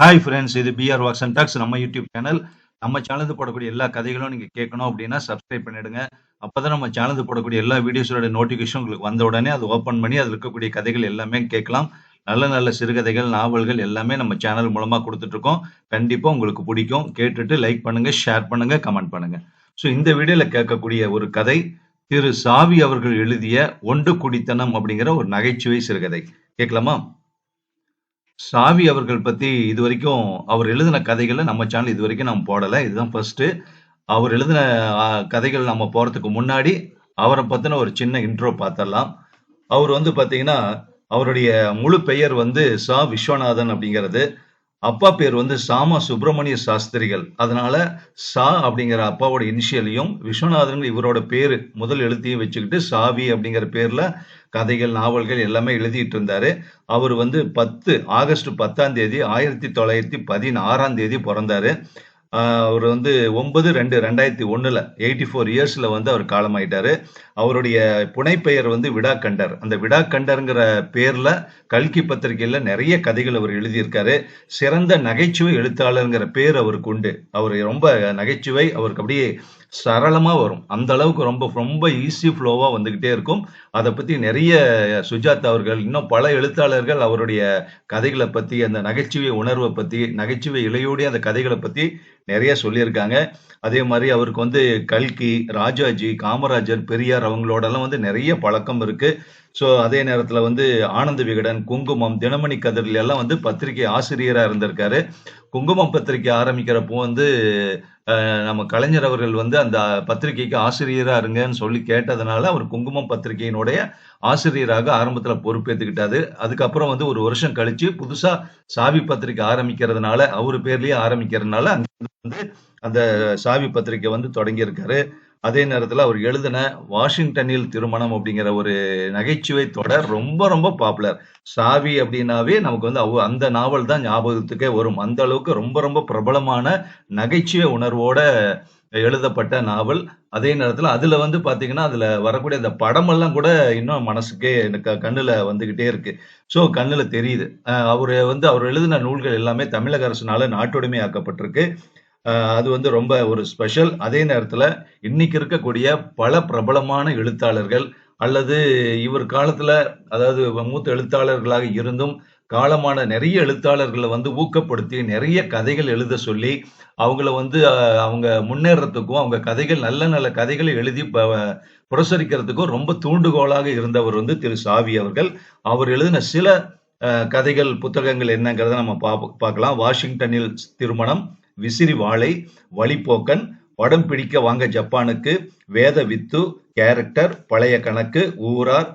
Hi friends இது PR walks and talks நம்ம YouTube channel நம்ம சேனலுக்கு போடக்கூடிய எல்லா கதைகளும் நீங்கள் கேட்கணும் அப்படின்னா சப்ஸ்கிரைப் பண்ணிடுங்க. அப்போ தான் நம்ம சேனலுக்கு போடக்கூடிய எல்லா வீடியோஸோட நோட்டிஃபிகேஷன் உங்களுக்கு வந்த உடனே அது ஓப்பன் பண்ணி அதில் இருக்கக்கூடிய கதைகள் எல்லாமே கேட்கலாம். நல்ல நல்ல சிறுகதைகள் நாவல்கள் எல்லாமே நம்ம சேனல் மூலமாக கொடுத்துட்ருக்கோம். கண்டிப்பாக உங்களுக்கு பிடிக்கும். கேட்டுட்டு லைக் பண்ணுங்கள் ஷேர் பண்ணுங்கள் கமெண்ட் பண்ணுங்கள் ஸோ இந்த வீடியோவில் கேட்கக்கூடிய ஒரு கதை திரு சாவி அவர்கள் எழுதிய ஒன்று குடித்தனம் அப்படிங்கிற ஒரு நகைச்சுவை சிறுகதை. கேட்கலாமா? சாவி அவர்கள் பத்தி இது வரைக்கும் அவர் எழுதின கதைகளை நம்ம சேனல் இது வரைக்கும் நம்ம போடலை. இதுதான் ஃபர்ஸ்ட் அவர் எழுதின கதைகள் நம்ம போறதுக்கு முன்னாடி அவரை பத்தின ஒரு சின்ன இன்ட்ரோ பார்த்துடலாம். அவர் வந்து பாத்தீங்கன்னா அவருடைய முழு பெயர் வந்து சா. விஸ்வநாதன் அப்படிங்கிறது. அப்பா பேர் வந்து சாமா சுப்பிரமணிய சாஸ்திரிகள். அதனால சா அப்படிங்கிற அப்பாவோட இனிஷியலையும் விஸ்வநாதன் இவரோட பேரு முதல் எழுத்தையும் வச்சுக்கிட்டு சாவி அப்படிங்கிற பேர்ல கதைகள் நாவல்கள் எல்லாமே எழுதிட்டு இருந்தாரு. அவர் வந்து பத்து ஆகஸ்ட் பத்தாம் தேதி ஆயிரத்தி தொள்ளாயிரத்தி பதினாறாம் தேதி பிறந்தாரு. அவர் வந்து ஒன்பது ரெண்டு ரெண்டாயிரத்தி ஒண்ணுல எயிட்டி ஃபோர் இயர்ஸ்ல வந்து அவர் காலமாயிட்டாரு. அவருடைய புனைப்பெயர் வந்து விடாக்கண்டர். அந்த விடாக்கண்டருங்கிற பேர்ல கல்கி பத்திரிகையில நிறைய கதைகள் அவர் எழுதியிருக்காரு. சிறந்த நகைச்சுவை எழுத்தாளருங்கிற பேர் அவருக்கு உண்டு. அவர் ரொம்ப நகைச்சுவை அவருக்கு அப்படியே சரளமா வரும். அந்த அளவுக்கு ரொம்ப ரொம்ப ஈஸி ஃப்ளோவா வந்துகிட்டே இருக்கும். அதை பத்தி நிறைய சுஜாதா அவர்கள் இன்னும் பல எழுத்தாளர்கள் அவருடைய கதைகளை பத்தி அந்த நகைச்சுவை உணர்வை பத்தி நகைச்சுவை இலையோடி அந்த கதைகளை பத்தி நிறைய சொல்லியிருக்காங்க. அதே மாதிரி அவருக்கு வந்து கல்கி ராஜாஜி காமராஜர் பெரியார் அவங்களோடலாம் வந்து நிறைய பழக்கம் இருக்கு. ஸோ அதே நேரத்தில் வந்து ஆனந்த விகடன் குங்குமம் தினமணி கதிரில் எல்லாம் வந்து பத்திரிகை ஆசிரியராக இருந்திருக்காரு. குங்குமம் பத்திரிகை ஆரம்பிக்கிறப்போ வந்து நம்ம கலைஞர் அவர்கள் வந்து அந்த பத்திரிகைக்கு ஆசிரியரா இருங்கன்னு சொல்லி கேட்டதுனால அவர் குங்குமம் பத்திரிகையினுடைய ஆசிரியராக ஆரம்பத்துல பொறுப்பேற்றுக்கிட்டாரு அதுக்கப்புறம் வந்து ஒரு வருஷம் கழிச்சு புதுசா சாவி பத்திரிகை ஆரம்பிக்கிறதுனால அவர் பேர்லயே ஆரம்பிக்கிறதுனால அங்கே வந்து அந்த சாவி பத்திரிகை வந்து தொடங்கியிருக்காரு. அதே நேரத்தில் அவர் எழுதின வாஷிங்டனில் திருமணம் அப்படிங்கிற ஒரு நகைச்சுவை தொடர் ரொம்ப ரொம்ப பாப்புலர் சாவி அப்படின்னாவே நமக்கு வந்து அவ- அந்த நாவல் தான் ஞாபகத்துக்கே வரும். அந்த அளவுக்கு ரொம்ப ரொம்ப பிரபலமான நகைச்சுவை உணர்வோட எழுதப்பட்ட நாவல். அதே நேரத்தில் அதில் வந்து பார்த்தீங்கன்னா அதில் வரக்கூடிய அந்த படமெல்லாம் கூட இன்னும் மனசுக்கே எனக்கு கண்ணில் வந்துக்கிட்டே இருக்கு. ஸோ கண்ணில் தெரியுது. அவர் வந்து அவர் எழுதின நூல்கள் எல்லாமே தமிழக அரசுனால நாட்டுடைமை ஆக்கப்பட்டிருக்கு அது வந்து ரொம்ப ஒரு ஸ்பெஷல் அதே நேரத்தில் இன்னைக்கு இருக்கக்கூடிய பல பிரபலமான எழுத்தாளர்கள் அல்லது இவர் காலத்தில் அதாவது மூத்த எழுத்தாளர்களாக இருந்தும் காலமான நிறைய எழுத்தாளர்களை வந்து ஊக்கப்படுத்தி நிறைய கதைகள் எழுத சொல்லி அவங்கள வந்து அவங்க முன்னேறத்துக்கும் அவங்க கதைகள் நல்ல நல்ல கதைகளை எழுதி ப- புரசரிக்கிறதுக்கும் ரொம்ப தூண்டுகோலாக இருந்தவர் வந்து திரு சாவி அவர்கள். அவர் எழுதின சில கதைகள் புத்தகங்கள் என்னங்கிறத நம்ம பா பார்க்கலாம். வாஷிங்டனில் திருமணம் விசிறி வாழை வழிப்போக்கன் படம் பிடிக்க வாங்க ஜப்பானுக்கு வேத வித்து கேரக்டர் பழைய கணக்கு ஊரார்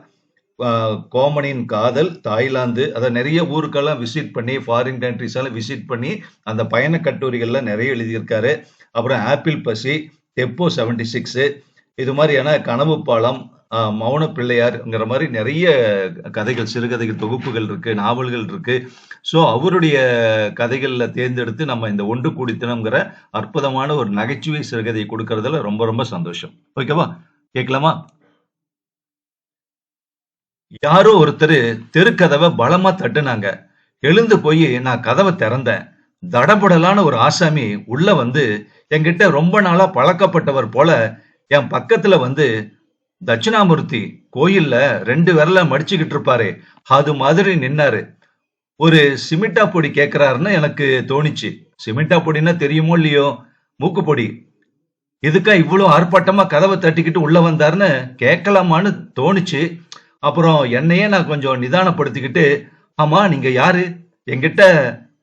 கோமனின் காதல் தாய்லாந்து அதை நிறைய ஊருக்கெல்லாம் விசிட் பண்ணி ஃபாரின் கண்ட்ரிஸ் எல்லாம் விசிட் பண்ணி அந்த பயண கட்டுரைகள்லாம் நிறைய எழுதியிருக்காரு. அப்புறம் ஆப்பிள் பசி தெப்போ செவன்டி சிக்ஸு இது மாதிரியான கனவு பாலம் மௌன பிள்ளையார்ங்கிற மாதிரி நிறைய கதைகள் சிறுகதைகள் தொகுப்புகள் இருக்கு நாவல்கள் இருக்கு. ஸோ அவருடைய கதைகளில் தேர்ந்தெடுத்து நம்ம இந்த ஒன்று கூடித்தனம்ங்கிற அற்புதமான ஒரு நகைச்சுவை சிறுகதையை கொடுக்கறதுல ரொம்ப ரொம்ப சந்தோஷம். ஓகேவா? கேட்கலாமா? யாரோ ஒருத்தர் தெருக்கதவை பலமா தட்டுனாங்க. எழுந்து போய் நான் கதவை திறந்தேன். தடபுடலான ஒரு ஆசாமி உள்ள வந்து என்கிட்ட ரொம்ப நாளா பழக்கப்பட்டவர் போல என் பக்கத்துல வந்து தட்சிணாமூர்த்தி கோயில்ல ரெண்டு விரல மடிச்சுக்கிட்டு இருப்பாரு அது மாதிரி நின்னாரு. ஒரு சிமிட்டா பொடி கேக்குறாருன்னு எனக்கு தோணுச்சு. சிமிட்டா பொடின்னா தெரியுமோ இல்லையோ? மூக்கு பொடி. இதுக்கா இவ்வளவு ஆர்ப்பாட்டமா கதவை தட்டிக்கிட்டு உள்ள வந்தாருன்னு கேட்கலாமான்னு தோணுச்சு. அப்புறம் என்னையே நான் கொஞ்சம் நிதானப்படுத்திக்கிட்டு ஆமா நீங்க யாரு? என்கிட்ட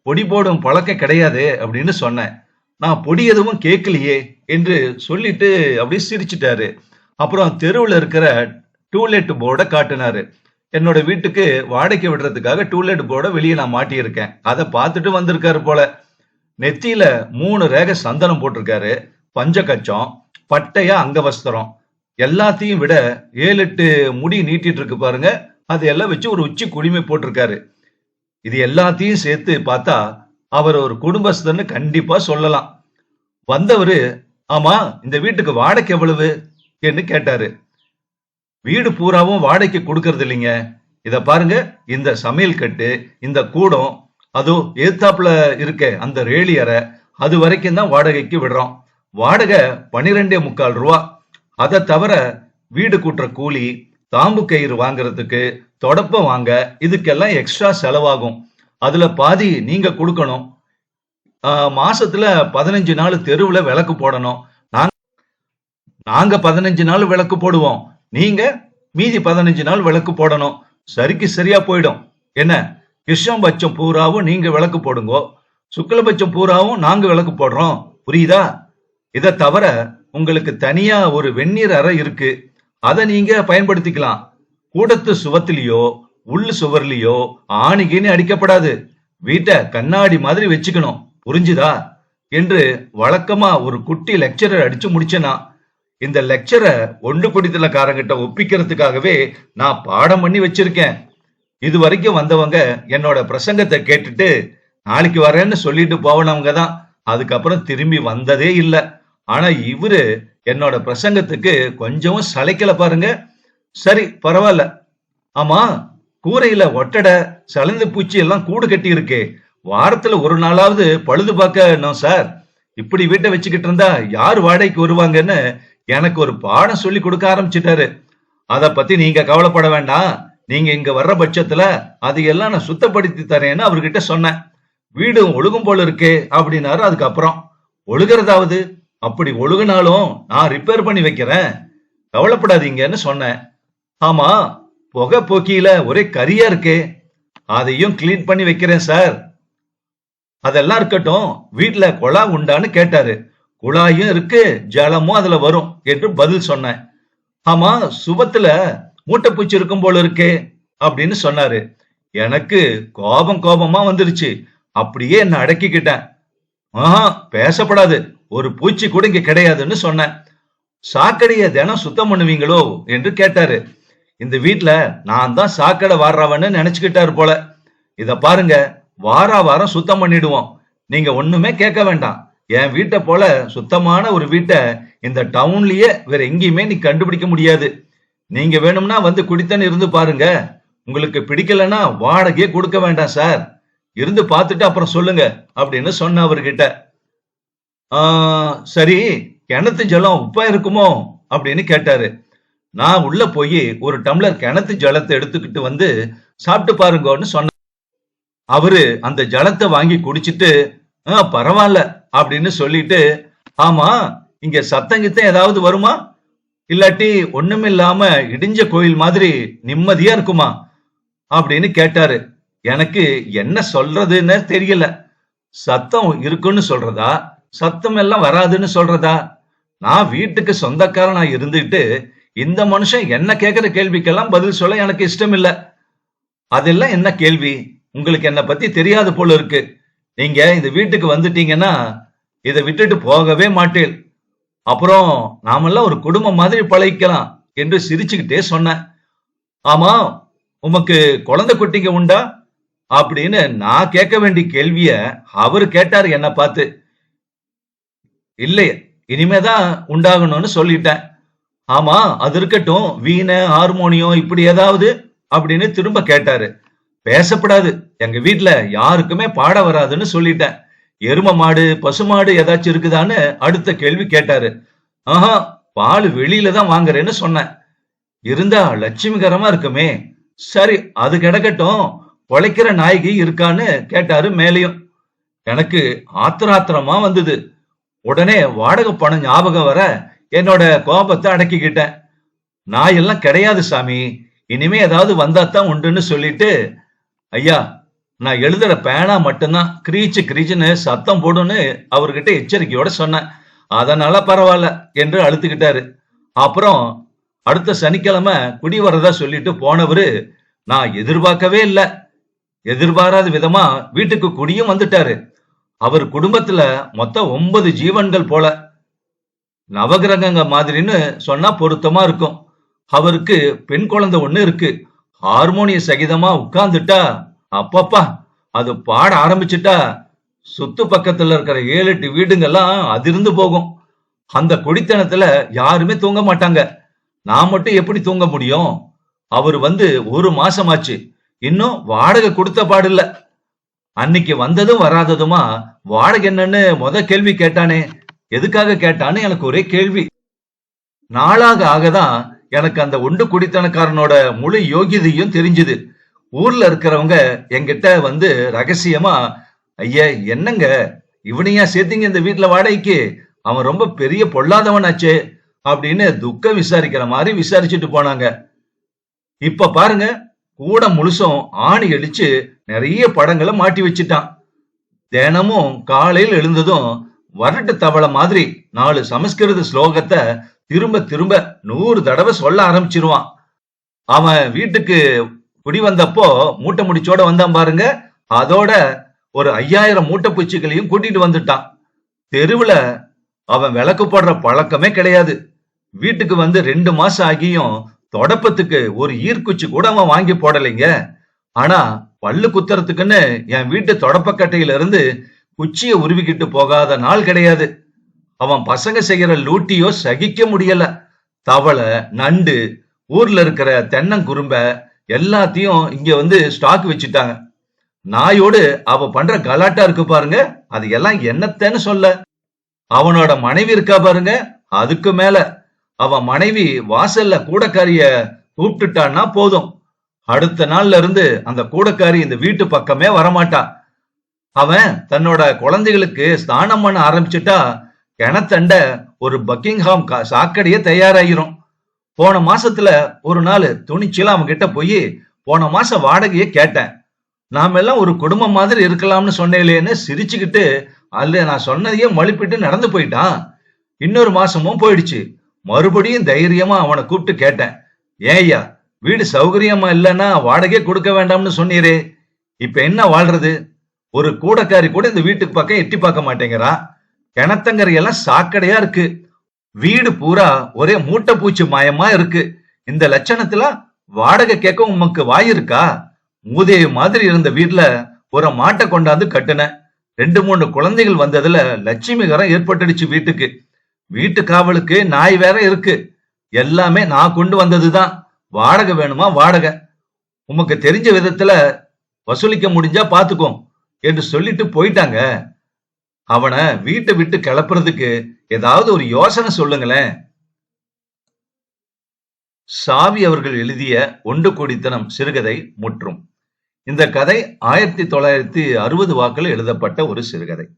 பொடி போடும் பழக்கம் கிடையாது அப்படின்னு சொன்னேன். நான் பொடி எதுவும் கேட்கலையே என்று சொல்லிட்டு அப்படியே சிரிச்சிட்டாரு. அப்புறம் தெருவில் இருக்கிற டூலெட் போர்டை காட்டினாரு. என்னோட வீட்டுக்கு வாடகை விடுறதுக்காக டூலெட் போர்டை வெளியே நான் மாட்டியிருக்கேன். அதை பார்த்துட்டு வந்திருக்காரு போல. நெத்தியில மூணு ரேகை சந்தனம் போட்டிருக்காரு. பஞ்ச கச்சம் பட்டையா அங்கவஸ்திரம். எல்லாத்தையும் விட ஏழு எட்டு முடி நீட்டிட்டு இருக்கு பாருங்க. அதையெல்லாம் எல்லாம் வச்சு ஒரு உச்சி குடிமை போட்டிருக்காரு. இது எல்லாத்தையும் சேர்த்து பார்த்தா அவர் ஒரு குடும்பஸ்தன்னு கண்டிப்பா சொல்லலாம். வந்தவர் ஆமா இந்த வீட்டுக்கு வாடகை எவ்வளவு? என்று கேட்டாரு. வீடு பூராவும் வாடகைக்கு கொடுக்கறது இல்லைங்க. இத பாருங்க இந்த சமையல் கட்டு இந்த கூடம் அதோ ஏத்தாப்புல இருக்க அந்த ரேலியரை அது வரைக்கும் தான் வாடகைக்கு விடுறோம். வாடகை பனிரெண்டே முக்கால் ரூபா. அதை தவிர வீடு கூட்டுற கூலி தாம்பு கயிறு வாங்குறதுக்கு தொடப்பம் வாங்க இதுக்கெல்லாம் எக்ஸ்ட்ரா செலவாகும். அதுல பாதி நீங்க கொடுக்கணும். மாசத்துல பதினஞ்சு நாள் தெருவுல விளக்கு போடணும். நாங்க பதினஞ்சு நாள் விளக்கு போடுவோம். நீங்க மீதி பதினஞ்சு நாள் விளக்கு போடணும். சரிக்கு சரியா போயிடும். என்ன? கிருஷ்ணம் பட்சம் பூராவும் நீங்க விளக்கு போடுங்கோ. சுக்லபட்சம் பூராவும் நாங்க விளக்கு போடுறோம். புரியுதா? இதை தவிர உங்களுக்கு தனியா ஒரு வெந்நீர் அறை இருக்கு. அதை நீங்க பயன்படுத்திக்கலாம். கூடத்து சுவத்திலேயோ உள் சுவர்லயோ ஆணிகின்னு அடிக்கப்படாது. வீட்டை கண்ணாடி மாதிரி வச்சுக்கணும். புரிஞ்சுதா? என்று வழக்கமா ஒரு குட்டி லெக்சரர் அடிச்சு முடிச்சனா இந்த லெக்சரை ஒன்று குடித்தலக்காரங்கிட்ட ஒப்பிக்கிறதுக்காகவே நான் பாடம் பண்ணி வச்சிருக்கேன். இது வரைக்கும் வந்தவங்க என்னோட பிரசங்கத்தை கேட்டுட்டு நாளைக்கு வரேன்னு சொல்லிட்டு போவனவங்க தான். அதுக்கப்புறம் திரும்பி வந்ததே இல்லை. ஆனா இவரு என்னோட பிரசங்கத்துக்கு கொஞ்சமும் சளைக்கல பாருங்க. சரி பரவாயில்ல. ஆமா கூரையில ஒட்டடை சலந்து பூச்சி எல்லாம் கூடு கட்டி இருக்கு வாரத்துல ஒரு நாளாவது பழுது பார்க்கணும் சார். இப்படி வீட்டை வச்சுக்கிட்டு இருந்தா யார் வாடகைக்கு வருவாங்கன்னு எனக்கு ஒரு பாடம் சொல்லி கொடுக்க ஆரம்பிச்சிட்டாரு. அத பத்தி நீங்க கவலைப்பட வேண்டாம். நீங்க இங்க வர்ற பட்சத்துல அதையெல்லாம் நான் சுத்தப்படுத்தி தரேன்னு அவர்கிட்ட சொன்னேன். வீடு ஒழுகும் போல இருக்கு அப்படின்னாரு அதுக்கப்புறம். ஒழுகிறதாவது? அப்படி ஒழுகுனாலும் நான் ரிப்பேர் பண்ணி வைக்கிறேன். கவலைப்படாதீங்கன்னு சொன்னேன். ஆமா புகை போக்கியில ஒரே கரியா இருக்கு. அதையும் கிளீன் பண்ணி வைக்கிறேன் சார் அதெல்லாம் இருக்கட்டும் வீட்டுல குழா உண்டான்னு கேட்டாரு. குழாயும் இருக்கு ஜலமும் அதுல வரும் என்று பதில் சொன்னேன். ஆமா சுபத்துல மூட்டைப்பூச்சி இருக்கும் போல இருக்கே அப்படின்னு சொன்னாரு. எனக்கு கோபம் கோபமா வந்துருச்சு. அப்படியே என்ன அடக்கிக்கிட்டேன். ஆஹா பேசப்படாது. ஒரு பூச்சி கூட இங்க கிடையாதுன்னு சொன்னேன். சாக்கடைய தினம் சுத்தம் பண்ணுவீங்களோ என்று கேட்டாரு. இந்த வீட்டுல நான் தான் சாக்கடை வாடுறவன்னு நினைச்சுக்கிட்டாரு போல. இத பாருங்க வாரா வாரம் சுத்தம் பண்ணிடுவோம். நீங்க ஒண்ணுமே கேட்க வேண்டாம். என் வீட்டை போல சுத்தமான ஒரு வீட்டை இந்த டவுன்லயே வேற எங்கேயுமே நீ கண்டுபிடிக்க முடியாது. நீங்க வேணும்னா வந்து குடித்தன்னு இருந்து பாருங்க. உங்களுக்கு பிடிக்கலன்னா வாடகையே கொடுக்க வேண்டாம் சார். இருந்து பார்த்துட்டு அப்புறம் சொல்லுங்க அப்படின்னு சொன்ன அவர்கிட்ட. சரி கிணத்து ஜலம் உப்பா இருக்குமோ? அப்படின்னு கேட்டாரு. நான் உள்ள போய் ஒரு டம்ளர் கிணத்து ஜலத்தை எடுத்துக்கிட்டு வந்து சாப்பிட்டு பாருங்கன்னு சொன்னேன் அவரு அந்த ஜலத்தை வாங்கி குடிச்சிட்டு "ஆ, பரவாயில்ல. அப்படின்னு சொல்லிட்டு ஆமா இங்க சத்தங்கித்தம் ஏதாவது வருமா? இல்லாட்டி ஒண்ணுமில்லாம இடிஞ்ச கோயில் மாதிரி நிம்மதியா இருக்குமா? அப்படின்னு கேட்டாரு. எனக்கு என்ன சொல்றதுன்னு தெரியல. சத்தம் இருக்குன்னு சொல்றதா? சத்தம் எல்லாம் வராதுன்னு சொல்றதா? நான் வீட்டுக்கு சொந்தக்காரனா இருந்துட்டு இந்த மனுஷன் என்ன கேக்குற கேள்விக்கெல்லாம் பதில் சொல்ல எனக்கு இஷ்டம் இல்ல அதெல்லாம் என்ன கேள்வி? உங்களுக்கு என்ன பத்தி தெரியாது போல இருக்கு. நீங்க இந்த வீட்டுக்கு வந்துட்டீங்கன்னா இதை விட்டுட்டு போகவே மாட்டேன். அப்புறம் நாமெல்லாம் ஒரு குடும்பம் மாதிரி பழகிக்கலாம் என்று சிரிச்சுக்கிட்டே சொன்னேன். ஆமா உமக்கு குழந்தை குட்டிங்க உண்டா? அப்படின்னு நான் கேட்க வேண்டிய கேள்விய அவர் கேட்டாரு என்ன பார்த்து. இல்லையே இனிமேதான் உண்டாகணும்னு சொல்லிட்டேன். ஆமா அது இருக்கட்டும் வீணை ஹார்மோனியம் இப்படி ஏதாவது அப்படின்னு திரும்ப கேட்டாரு. பேசப்படாது. எங்க வீட்டுல யாருக்குமே பாட வராதுன்னு சொல்லிட்டேன். எரும மாடு பசுமாடு ஏதாச்சும் இருக்குதான்னு அடுத்த கேள்வி கேட்டாரு. ஆஹா பால் வெளியில தான் வாங்குறேன்னு சொன்னேன். இருந்தா லட்சுமிகரமா இருக்குமே. சரி அது கிடக்கட்டும். பொழைக்கிற நாயகி இருக்கான்னு கேட்டாரு மேலையும். எனக்கு ஆத்திராத்திரமா வந்தது. உடனே வாடகை பணம் ஞாபகம் வர என்னோட கோபத்தை அடக்கிக்கிட்டேன். நாயெல்லாம் கிடையாது சாமி. இனிமே ஏதாவது வந்தாதான் உண்டுன்னு சொல்லிட்டு ஐயா நான் எழுதுற பேனா மட்டும்தான். கிரீச்சு கிரீச்சுன்னு சத்தம் போடுன்னு அவர்கிட்ட எச்சரிக்கையோட சொன்னேன். அதனால பரவாயில்ல என்று அழுத்துக்கிட்டாரு. அப்புறம் அடுத்த சனிக்கிழமை குடி வரதா சொல்லிட்டு போனவரு நான் எதிர்பார்க்கவே இல்லை. எதிர்பாராத விதமா வீட்டுக்கு குடியும் வந்துட்டாரு. அவர் குடும்பத்துல மொத்தம் ஒன்பது ஜீவன்கள் போல. நவகிரகங்க மாதிரின்னு சொன்னா பொருத்தமா இருக்கும். அவருக்கு பெண் குழந்தை ஒண்ணு இருக்கு. ஹார்மோனிய சகிதமா உட்கார்ந்துட்டா? அப்பப்பா அது பாட ஆரம்பிச்சுட்டா? சுத்து பக்கத்துல இருக்கிற ஏழு எட்டு வீடுங்கெல்லாம் அதிர்ந்து போகும். அந்த குடித்தனத்துல யாருமே தூங்க மாட்டாங்க. நான் மட்டும் எப்படி தூங்க முடியும்? அவர் வந்து ஒரு மாசமாச்சு. இன்னும் வாடகை கொடுத்த பாடில்ல. அன்னைக்கு வந்ததும் வராததுமா வாடகை என்னன்னு முத கேள்வி கேட்டானே. எதுக்காக கேட்டான்னு எனக்கு ஒரே கேள்வி. நாளாக ஆகதான் எனக்கு அந்த உண்டு குடித்தனக்காரனோட முழு யோகியதையும் தெரிஞ்சுது. ஊர்ல இருக்கிறவங்க என்கிட்ட வந்து ரகசியமா ஐயா என்னங்க? இவனையா சேர்த்தீங்க இந்த வீட்டுல வாடகைக்கு? அவன் ரொம்ப பெரிய பொல்லாதவனாச்சே அப்படின்னு துக்கம் விசாரிக்கிற மாதிரி விசாரிச்சுட்டு போனாங்க. இப்ப பாருங்க கூட முழுசும் ஆணி அடிச்சு நிறைய படங்களை மாட்டி வச்சுட்டான். தினமும் காலையில் எழுந்ததும் வரட்டு தவளை மாதிரி நாலு சமஸ்கிருத ஸ்லோகத்தை திரும்ப திரும்ப நூறு தடவை சொல்ல ஆரம்பிச்சிருவான். அவன் வீட்டுக்கு குடி வந்தப்போ மூட்டை முடிச்சோட வந்தான் பாருங்க. அதோட ஒரு ஐயாயிரம் மூட்டை பூச்சிகளையும் கூட்டிட்டு வந்துட்டான். தெருவுல அவன் விளக்கு போடுற பழக்கமே கிடையாது. வீட்டுக்கு வந்து ரெண்டு மாசம் ஆகியும் தொடப்பத்துக்கு ஒரு ஈர்க்குச்சி கூட அவன் வாங்கி போடலைங்க. ஆனா பல்லு குத்துறதுக்குன்னு என் வீட்டு தொடப்பக்கட்டையில இருந்து குச்சியை உருவிக்கிட்டு போகாத நாள் கிடையாது. அவன் பசங்க செய்யற லூட்டியோ சகிக்க முடியல. தவளை நண்டு ஊர்ல இருக்கிற தென்னங்குரும்ப எல்லாத்தையும் இங்க வந்து ஸ்டாக் வச்சுட்டாங்க. நாயோடு அவ பண்ற கலாட்டா இருக்கு பாருங்க அது எல்லாம் என்னத்தன்னு சொல்ல. அவனோட மனைவி இருக்கா பாருங்க அதுக்கு மேல. அவன் மனைவி வாசல்ல கூடக்காரிய கூப்பிட்டுட்டான்னா போதும். அடுத்த நாள்ல இருந்து அந்த கூடக்காரி இந்த வீட்டு பக்கமே வரமாட்டான் அவன் தன்னோட குழந்தைகளுக்கு ஸ்தானம் பண்ண ஆரம்பிச்சுட்டா கிணத்தண்ட ஒரு பக்கிங்ஹாம் கா- சாக்கடையே தயாராகிரும். போன மாசத்துல ஒரு நாள் துணிச்சல அவன் கிட்ட போய் போன மாசம் வாடகையை கேட்டேன். நாம எல்லாம் ஒரு குடும்பம் மாதிரி இருக்கலாம்னு சொன்னேலேன்னு சிரிச்சுக்கிட்டு அல்ல நான் சொன்னதையே மழுப்பிட்டு நடந்து போயிட்டான். இன்னொரு மாசமும் போயிடுச்சு. மறுபடியும் தைரியமா அவனை கூப்பிட்டு கேட்டேன். ஏய்யா வீடு சௌகரியமா இல்லைன்னா வாடகையே கொடுக்க வேண்டாம்னு சொன்னீரே. இப்ப என்ன வாழ்றது? ஒரு கூடக்காரி கூட இந்த வீட்டுக்கு பக்கம் எட்டி பார்க்க மாட்டேங்கிறா. கிணத்தங்கரை எல்லாம் சாக்கடையா இருக்கு. வீடு பூரா ஒரே மூட்டை பூச்சி மாயமா இருக்கு. இந்த லட்சணத்துல வாடகை கேட்க உமக்கு வாய் இருக்கா? மூதேவி மாதிரி இருந்த வீட்ல ஒரு மாட்டை கொண்டாந்து கட்டுன. ரெண்டு மூணு குழந்தைகள் வந்ததுல லட்சுமிகரம் ஏற்பட்டுடுச்சு வீட்டுக்கு. வீட்டு காவலுக்கு நாய் வேற இருக்கு. எல்லாமே நான் கொண்டு வந்ததுதான். வாடகை வேணுமா வாடகை? உமக்கு தெரிஞ்ச விதத்துல வசூலிக்க முடிஞ்சா பாத்துக்கோ என்று சொல்லிட்டு போயிட்டாங்க. அவனை வீட்டை விட்டு கிளப்புறதுக்கு ஏதாவது ஒரு யோசனை சொல்லுங்களேன். சாவி அவர்கள் எழுதிய ஒன்று கோடித்தனம் சிறுகதை முற்றும். இந்த கதை ஆயிரத்தி தொள்ளாயிரத்தி அறுபது வாக்கில் எழுதப்பட்ட ஒரு சிறுகதை.